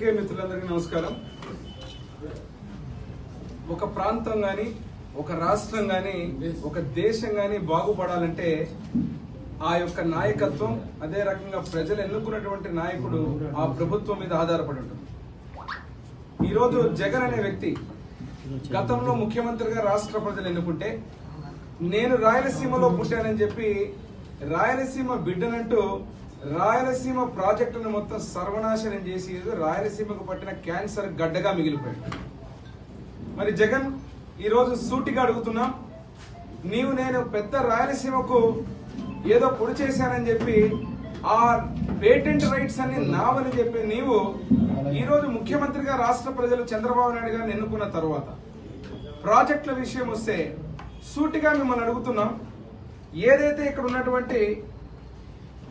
పాత్రికేయ మిత్రులందరికీ నమస్కారం. ఒక ప్రాంతం గాని ఒక రాష్ట్రం గాని ఒక దేశం గాని బాగుపడాలంటే ఆ యొక్క నాయకత్వం అదే రకంగా ప్రజలు ఎన్నుకున్నటువంటి నాయకుడు ఆ ప్రభుత్వం మీద ఆధారపడి ఉంటుంది. ఈరోజు జగన్ అనే వ్యక్తి గతంలో ముఖ్యమంత్రిగా రాష్ట్ర ప్రజలు ఎన్నుకుంటే నేను రాయలసీమలో పుట్టానని చెప్పి రాయలసీమ బిడ్డనంటూ రాయలసీమ ప్రాజెక్టును మొత్తం సర్వనాశనం చేసి రాయలసీమకు పట్టిన క్యాన్సర్ గడ్డగా మిగిలిపోయాడు మరి జగన్ ఈరోజు సూటిగా అడుగుతున్నాం నీవు నేను పెద్ద రాయలసీమకు ఏదో పొడి చేశానని చెప్పి ఆ పేటెంట్ రైట్స్ అన్ని నావని చెప్పి నీవు ఈరోజు ముఖ్యమంత్రిగా రాష్ట్ర ప్రజలు చంద్రబాబు నాయుడు గారిని ఎన్నుకున్న తర్వాత ప్రాజెక్టుల విషయం వస్తే సూటిగా మిమ్మల్ని అడుగుతున్నాం ఏదైతే ఇక్కడ ఉన్నటువంటి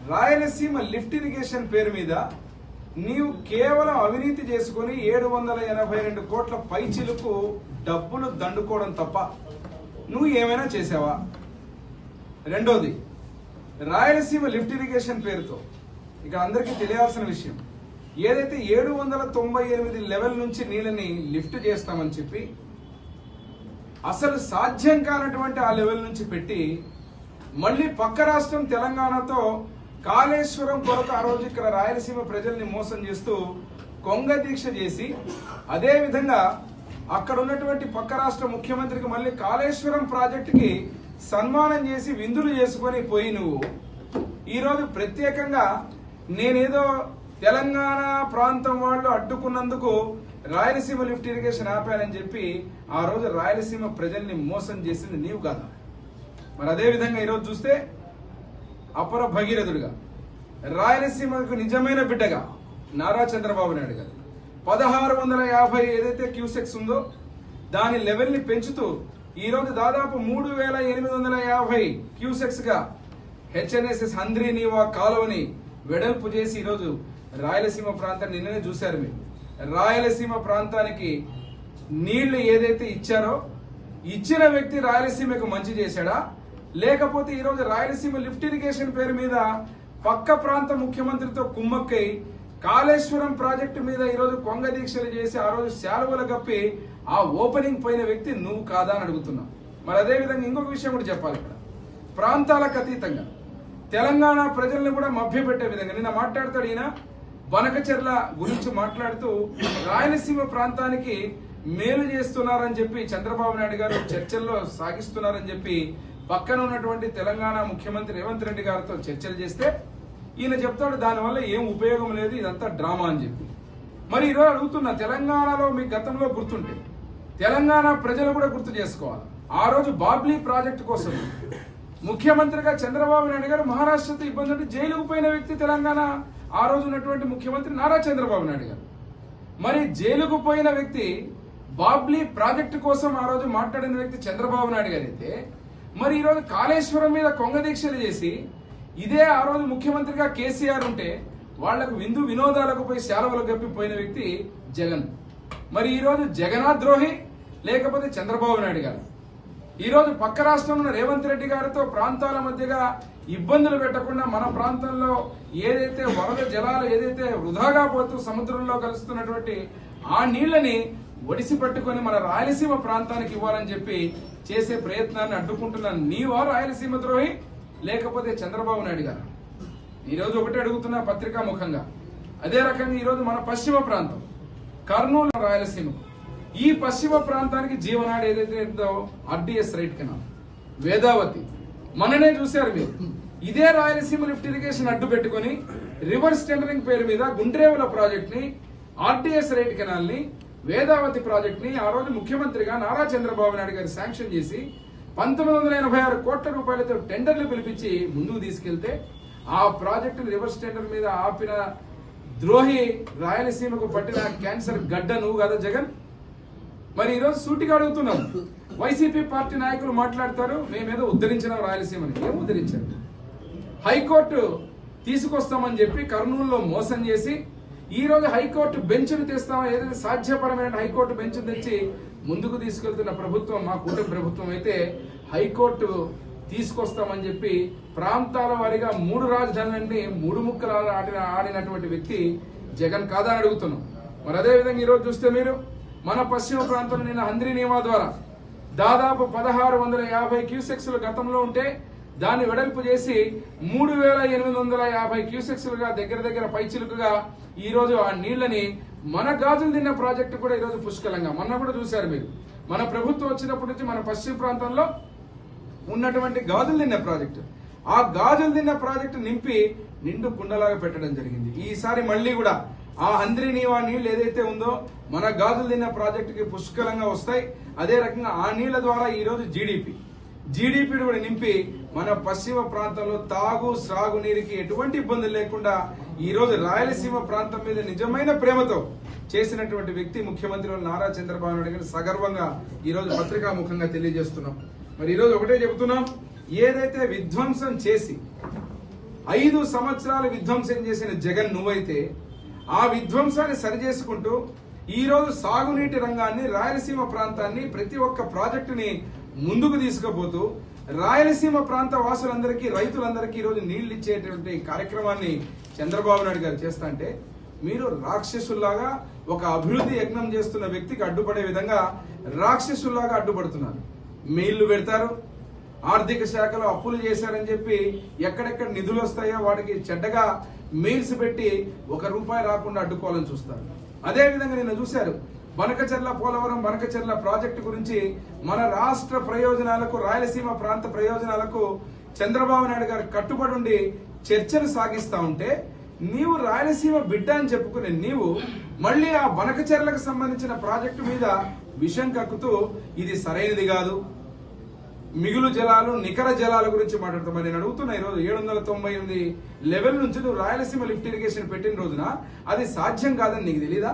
రాయలసీమ లిఫ్ట్ ఇరిగేషన్ పేరు మీద నీవు కేవలం అవినీతి చేసుకుని ఏడు వందల ఎనభై రెండు కోట్ల పైచిలకు డబ్బులు దండుకోవడం తప్ప నువ్వు ఏమైనా చేసావా? రెండోది రాయలసీమ లిఫ్ట్ ఇరిగేషన్ పేరుతో ఇక అందరికీ తెలియాల్సిన విషయం ఏదైతే ఏడు వందల తొంభై ఎనిమిది లెవెల్ నుంచి నీళ్ళని లిఫ్ట్ చేస్తామని చెప్పి అసలు సాధ్యం కానటువంటి ఆ లెవెల్ నుంచి పెట్టి మళ్ళీ పక్క రాష్ట్రం తెలంగాణతో కాళేశ్వరం కొరకు ఆ రోజు ఇక్కడ రాయలసీమ ప్రజల్ని మోసం చేస్తూ కొంగ దీక్ష చేసి అదేవిధంగా అక్కడ ఉన్నటువంటి పక్క రాష్ట్ర ముఖ్యమంత్రికి మళ్ళీ కాళేశ్వరం ప్రాజెక్టుకి సన్మానం చేసి విందులు చేసుకొని పోయి నువ్వు. ఈరోజు ప్రత్యేకంగా నేనేదో తెలంగాణ ప్రాంతం వాళ్ళు అడ్డుకున్నందుకు రాయలసీమ లిఫ్ట్ ఇరిగేషన్ ఆపానని చెప్పి ఆ రోజు రాయలసీమ ప్రజల్ని మోసం చేసింది నీవు కదా. మరి అదే విధంగా ఈరోజు చూస్తే అపర భగీరథుడుగా రాయలసీమకు నిజమైన బిడ్డగా నారా చంద్రబాబు నాయుడు గారు. పదహారు వందల యాభై ఏదైతే క్యూసెక్స్ ఉందో దాని లెవెల్ని పెంచుతూ ఈరోజు దాదాపు మూడు వేల ఎనిమిది వందల యాభై క్యూసెక్స్గా హెచ్ఎన్ఎస్ఎస్ హంద్రీ నీవా కాలువని వెడల్పు చేసి ఈరోజు రాయలసీమ ప్రాంతాన్ని నిన్ననే చూశారు మీరు. రాయలసీమ ప్రాంతానికి నీళ్ళు ఏదైతే ఇచ్చారో ఇచ్చిన వ్యక్తి రాయలసీమకు మంచి చేశాడా? లేకపోతే ఈరోజు రాయలసీమ లిఫ్ట్ ఇరిగేషన్ పేరు మీద పక్క ప్రాంత ముఖ్యమంత్రితో కుమ్మక్కై కాళేశ్వరం ప్రాజెక్టు మీద ఈరోజు కొంగ దీక్షలు చేసి ఆ రోజు శాలువలు కప్పి ఆ ఓపెనింగ్ పోయిన వ్యక్తి నువ్వు కాదా అని అడుగుతున్నావు మరి అదే విధంగా ఇంకొక విషయం కూడా చెప్పాలి ఇక్కడ. ప్రాంతాలకు అతీతంగా తెలంగాణ ప్రజల్ని కూడా మభ్యపెట్టే విధంగా నిన్న మాట్లాడతాడు ఈయన. వనకచెర్ల గురించి మాట్లాడుతూ రాయలసీమ ప్రాంతానికి మేలు చేస్తున్నారని చెప్పి చంద్రబాబు నాయుడు గారు చర్చల్లో సాగిస్తున్నారని చెప్పి పక్కన ఉన్నటువంటి తెలంగాణ ముఖ్యమంత్రి రేవంత్ రెడ్డి గారితో చర్చలు చేస్తే ఈయన చెప్తాడు దానివల్ల ఏం ఉపయోగం లేదు ఇదంతా డ్రామా అని చెప్పి. మరి ఈరోజు అడుగుతున్నా తెలంగాణలో మీ గతంలో గుర్తుంటే తెలంగాణ ప్రజలు కూడా గుర్తు చేసుకోవాలి. ఆ రోజు బాబ్లీ ప్రాజెక్టు కోసం ముఖ్యమంత్రిగా చంద్రబాబు నాయుడు గారు మహారాష్ట్రతో ఇబ్బంది అంటే జైలుకు పోయిన వ్యక్తి తెలంగాణ ఆ రోజు ఉన్నటువంటి ముఖ్యమంత్రి నారా చంద్రబాబు నాయుడు గారు. మరి జైలుకు పోయిన వ్యక్తి బాబ్లీ ప్రాజెక్టు కోసం ఆ రోజు మాట్లాడిన వ్యక్తి చంద్రబాబు నాయుడు గారు అయితే మరి ఈరోజు కాళేశ్వరం మీద కొంగ దీక్షలు చేసి ఇదే ఆ రోజు ముఖ్యమంత్రిగా కేసీఆర్ ఉంటే వాళ్ళకు విందు వినోదాలకు పోయి శాలవలు గప్పిపోయిన వ్యక్తి జగన్. మరి ఈరోజు జగన్నాథ్ ద్రోహి లేకపోతే చంద్రబాబు నాయుడు గారు. ఈరోజు పక్క రాష్ట్రంలో రేవంత్ రెడ్డి గారితో ప్రాంతాల మధ్యగా ఇబ్బందులు పెట్టకుండా మన ప్రాంతంలో ఏదైతే వరద జలాలు ఏదైతే వృధాగా పోతూ సముద్రంలో కలుస్తున్నటువంటి ఆ నీళ్ళని ఒడిసి పట్టుకొని మన రాయలసీమ ప్రాంతానికి ఇవ్వాలని చెప్పి చేసే ప్రయత్నాన్ని అడ్డుకుంటున్నాను నీవా రాయలసీమ ద్రోహి? లేకపోతే చంద్రబాబు నాయుడు గారు? ఈరోజు ఒకటి అడుగుతున్నా పత్రికా ముఖంగా. అదే రకంగా ఈరోజు మన పశ్చిమ ప్రాంతం కర్నూలు రాయలసీమ. ఈ పశ్చిమ ప్రాంతానికి జీవనాడు ఏదైతే ఉందో ఆర్డిఎస్ రైట్ కెనాల్ వేదావతి. మననే చూశారు మీరు. ఇదే రాయలసీమ లిఫ్ట్ ఇరిగేషన్ అడ్డు పెట్టుకొని రివర్స్ టెండరింగ్ పేరు మీద గుండ్రేవుల ప్రాజెక్ట్ని ఆర్టీఎస్ రైట్ కెనాల్ని వేదావతి ప్రాజెక్ట్ని ఆ రోజు ముఖ్యమంత్రిగా నారా చంద్రబాబు నాయుడు గారు శాంక్షన్ చేసి పంతొమ్మిది వందల ఎనభై ఆరు కోట్ల రూపాయలతో టెండర్లు పిలిపించి ముందుకు తీసుకెళ్తే ఆ ప్రాజెక్టు రివర్స్ టెండర్ మీద ఆపిన ద్రోహి రాయలసీమకు పట్టిన క్యాన్సర్ గడ్డ నువ్వు కదా జగన్? మరి ఈరోజు సూటిగా అడుగుతున్నాం. వైసీపీ పార్టీ నాయకులు మాట్లాడతారు మేమేదో ఉద్ధరించిన రాయలసీమని. ఏం ఉద్ధరించారు? హైకోర్టు తీసుకొస్తామని చెప్పి కర్నూలులో మోసం చేసి ఈ రోజు హైకోర్టు బెంచ్ను తెస్తామా? ఏదైతే సాధ్యపరమైన హైకోర్టు బెంచ్ తెచ్చి ముందుకు తీసుకెళ్తున్న ప్రభుత్వం మా కూటమి ప్రభుత్వం అయితే హైకోర్టు తీసుకొస్తామని చెప్పి ప్రాంతాల వారిగా మూడు రాజధానులన్నీ మూడు ముక్కలు ఆడిన ఆడినటువంటి వ్యక్తి జగన్ కాదా అని అడుగుతున్నాం. మరి అదే విధంగా ఈరోజు చూస్తే మీరు మన పశ్చిమ ప్రాంతంలో నిన్న హంద్రీ నియమా ద్వారా దాదాపు పదహారు వందల యాభై క్యూసెక్స్లు గతంలో ఉంటే దాన్ని వెడల్పు చేసి మూడు వేల ఎనిమిది వందల యాభై క్యూసెక్స్లుగా దగ్గర దగ్గర పైచిలుకుగా ఈరోజు ఆ నీళ్ళని మన గాజులు తిన్న ప్రాజెక్టు కూడా ఈరోజు పుష్కలంగా. మొన్న కూడా చూశారు మీరు. మన ప్రభుత్వం వచ్చినప్పటి నుంచి మన పశ్చిమ ప్రాంతంలో ఉన్నటువంటి గాజులు తిన్న ప్రాజెక్టు. ఆ గాజులు తిన్న ప్రాజెక్టు నింపి నిండు కుండలాగా పెట్టడం జరిగింది. ఈసారి మళ్ళీ కూడా ఆ అంద్రి నీవా నీళ్ళు ఏదైతే ఉందో మన గాజులు తిన్న ప్రాజెక్టుకి పుష్కలంగా వస్తాయి. అదే రకంగా ఆ నీళ్ళ ద్వారా ఈరోజు జీడిపి జీడిపిని కూడా నింపి మన పశ్చిమ ప్రాంతంలో తాగు సాగు నీరుకి ఎటువంటి ఇబ్బందులు లేకుండా ఈ రోజు రాయలసీమ ప్రాంతం మీద నిజమైన ప్రేమతో చేసినటువంటి వ్యక్తి ముఖ్యమంత్రి నారా చంద్రబాబు నాయుడు గారిని సగర్వంగా ఈ రోజు పత్రికా ముఖంగా తెలియజేస్తున్నాం. మరి ఈరోజు ఒకటే చెబుతున్నాం ఏదైతే విధ్వంసం చేసి ఐదు సంవత్సరాలు విధ్వంసం చేసిన జగన్ నువ్వైతే ఆ విధ్వంసాన్ని సరిచేసుకుంటూ ఈ రోజు సాగునీటి రంగాన్ని రాయలసీమ ప్రాంతాన్ని ప్రతి ఒక్క ప్రాజెక్టుని ముందుకు తీసుకుపోతూ రాయలసీమ ప్రాంత వాసులందరికీ రైతులందరికీ ఈ రోజు నీళ్ళు ఇచ్చేటువంటి కార్యక్రమాన్ని చంద్రబాబు నాయుడు గారు చేస్తాంటే మీరు రాక్షసుల్లాగా ఒక అభివృద్ధి యజ్ఞం చేస్తున్న వ్యక్తికి అడ్డుపడే విధంగా రాక్షసుల్లాగా అడ్డుపడుతున్నారు. మెయిల్లు పెడతారు ఆర్థిక శాఖలో అప్పులు చేశారని చెప్పి ఎక్కడెక్కడ నిధులు వస్తాయో వాటికి చెడ్డగా మెయిల్స్ పెట్టి ఒక రూపాయి రాకుండా అడ్డుకోవాలని చూస్తారు. అదేవిధంగా నిన్న చూశారు బనకచెర్ల పోలవరం బనకచెర్ల ప్రాజెక్టు గురించి మన రాష్ట్ర ప్రయోజనాలకు రాయలసీమ ప్రాంత ప్రయోజనాలకు చంద్రబాబు నాయుడు గారు కట్టుబడి ఉండి చర్చలు సాగిస్తా ఉంటే నీవు రాయలసీమ బిడ్డ అని చెప్పుకునే నీవు మళ్ళీ ఆ బనకచెర్లకు సంబంధించిన ప్రాజెక్టు మీద విషం కక్కుతూ ఇది సరైనది కాదు. మిగులు జలాలు నికర జలాల గురించి మాట్లాడుతాం నేను అడుగుతున్నా ఈ రోజు ఏడు వందల తొంభై ఎనిమిది లెవెల్ నుంచి నువ్వు రాయలసీమ లిఫ్ట్ ఇరిగేషన్ పెట్టిన రోజున అది సాధ్యం కాదని నీకు తెలీదా?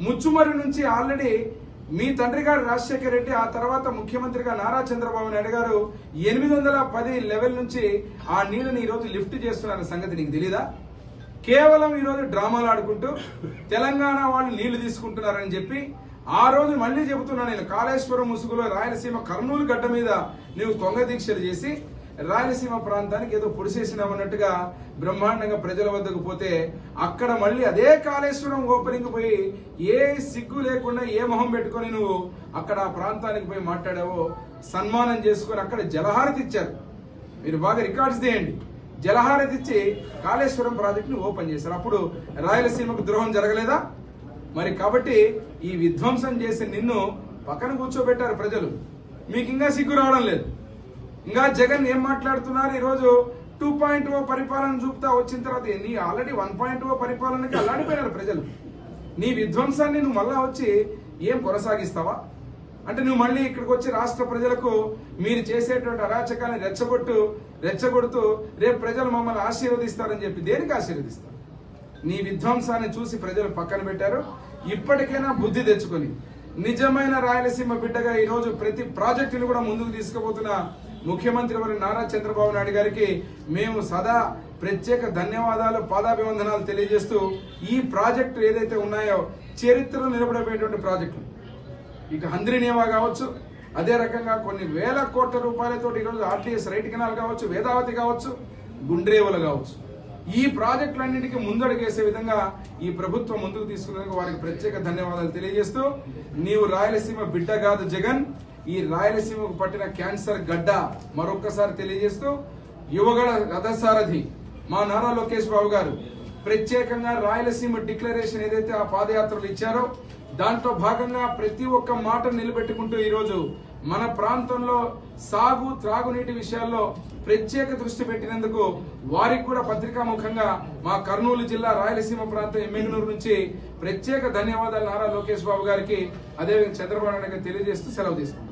ముచ్చుమరి నుంచి ఆల్రెడీ మీ తండ్రి గారు రాజశేఖర్ రెడ్డి ఆ తర్వాత ముఖ్యమంత్రిగా నారా చంద్రబాబు నాయుడు గారు ఎనిమిది వందల పది లెవెల్ నుంచి ఆ నీళ్ళని ఈరోజు లిఫ్ట్ చేస్తున్న సంగతి నీకు తెలీదా? కేవలం ఈరోజు డ్రామాలు ఆడుకుంటూ తెలంగాణ వాళ్ళు నీళ్ళు తీసుకుంటున్నారని చెప్పి ఆ రోజు మళ్ళీ చెబుతున్నా నేను కాళేశ్వరం ముసుగులో రాయలసీమ కర్నూలు గడ్డ మీద నీవు కొంగ దీక్షలు చేసి రాయలసీమ ప్రాంతానికి ఏదో పొడిసేసినామన్నట్టుగా బ్రహ్మాండంగా ప్రజల వద్దకు పోతే అక్కడ మళ్ళీ అదే కాళేశ్వరం ఓపెనింగ్ పోయి ఏ సిగ్గు లేకుండా ఏ మొహం పెట్టుకొని నువ్వు అక్కడ ఆ ప్రాంతానికి పోయి మాట్లాడావో సన్మానం చేసుకొని అక్కడ జలహారతి ఇచ్చారు. మీరు బాగా రికార్డ్స్ తీయండి. జలహారతి ఇచ్చి కాళేశ్వరం ప్రాజెక్టుని ఓపెన్ చేశారు. అప్పుడు రాయలసీమకు ద్రోహం జరగలేదా? మరి కాబట్టి ఈ విధ్వంసం చేసి నిన్ను పక్కన కూర్చోబెట్టారు ప్రజలు. మీకు ఇంకా సిగ్గు రావడం లేదు. ఇంకా జగన్ ఏం మాట్లాడుతున్నారు? ఈరోజు టూ పాయింట్ ఓ పరిపాలన చూపుతా వచ్చిన తర్వాత నీ ఆల్రెడీ వన్ పాయింట్ ఓ పరిపాలనకి అల్లాడిపోయినారు ప్రజలు. నీ విధ్వంసాన్ని నువ్వు మళ్ళా వచ్చి ఏం కొనసాగిస్తావా? అంటే నువ్వు మళ్ళీ ఇక్కడికి వచ్చి రాష్ట్ర ప్రజలకు మీరు చేసేటువంటి అరాచకాన్ని రెచ్చగొట్టు రెచ్చగొడుతూ రేపు ప్రజలు మమ్మల్ని ఆశీర్వదిస్తారని చెప్పి దేనికి ఆశీర్వదిస్తారు? నీ విధ్వంసాన్ని చూసి ప్రజలు పక్కన పెట్టారు. ఇప్పటికైనా బుద్ధి తెచ్చుకొని నిజమైన రాయలసీమ బిడ్డగా ఈరోజు ప్రతి ప్రాజెక్టును కూడా ముందుకు తీసుకుపోతున్న ముఖ్యమంత్రి వారి నారా చంద్రబాబు నాయుడు గారికి మేము సదా ప్రత్యేక ధన్యవాదాలు పాదాభివందనాలు తెలియజేస్తూ ఈ ప్రాజెక్టు ఏదైతే ఉన్నాయో చరిత్రలో నిలబడబోయేటువంటి ప్రాజెక్టులు. ఇక హంద్రినేవా కావచ్చు అదే రకంగా కొన్ని వేల కోట్ల రూపాయలతో ఈరోజు ఆర్టీఎస్ రైట్ కెనాల్ కావచ్చు వేదావతి కావచ్చు గుండ్రేవులు కావచ్చు. ఈ ప్రాజెక్టులన్నింటికి ముందడుగేసే విధంగా ఈ ప్రభుత్వం ముందుకు తీసుకున్నందుకు వారికి ప్రత్యేక ధన్యవాదాలు తెలియజేస్తూ నీవు రాయలసీమ బిడ్డ కాదు జగన్ ఈ రాయలసీమకు పట్టిన క్యాన్సర్ గడ్డ మరొక్కసారి తెలియజేస్తూ యువగడ రథసారథి మా నారా లోకేష్ బాబు గారు ప్రత్యేకంగా రాయలసీమ డిక్లరేషన్ ఏదైతే ఆ పాదయాత్రలు ఇచ్చారో దాంట్లో భాగంగా ప్రతి ఒక్క మాట నిలబెట్టుకుంటూ ఈరోజు మన ప్రాంతంలో సాగు త్రాగునీటి విషయాల్లో ప్రత్యేక దృష్టి పెట్టినందుకు వారికి కూడా పత్రికాముఖంగా మా కర్నూలు జిల్లా రాయలసీమ ప్రాంతం ఎమ్మెగనూరు నుంచి ప్రత్యేక ధన్యవాదాలు నారా లోకేష్ బాబు గారికి. అదేవిధంగా చంద్రబాబు నాయుడు తెలియజేస్తూ సెలవు తీసుకున్నాం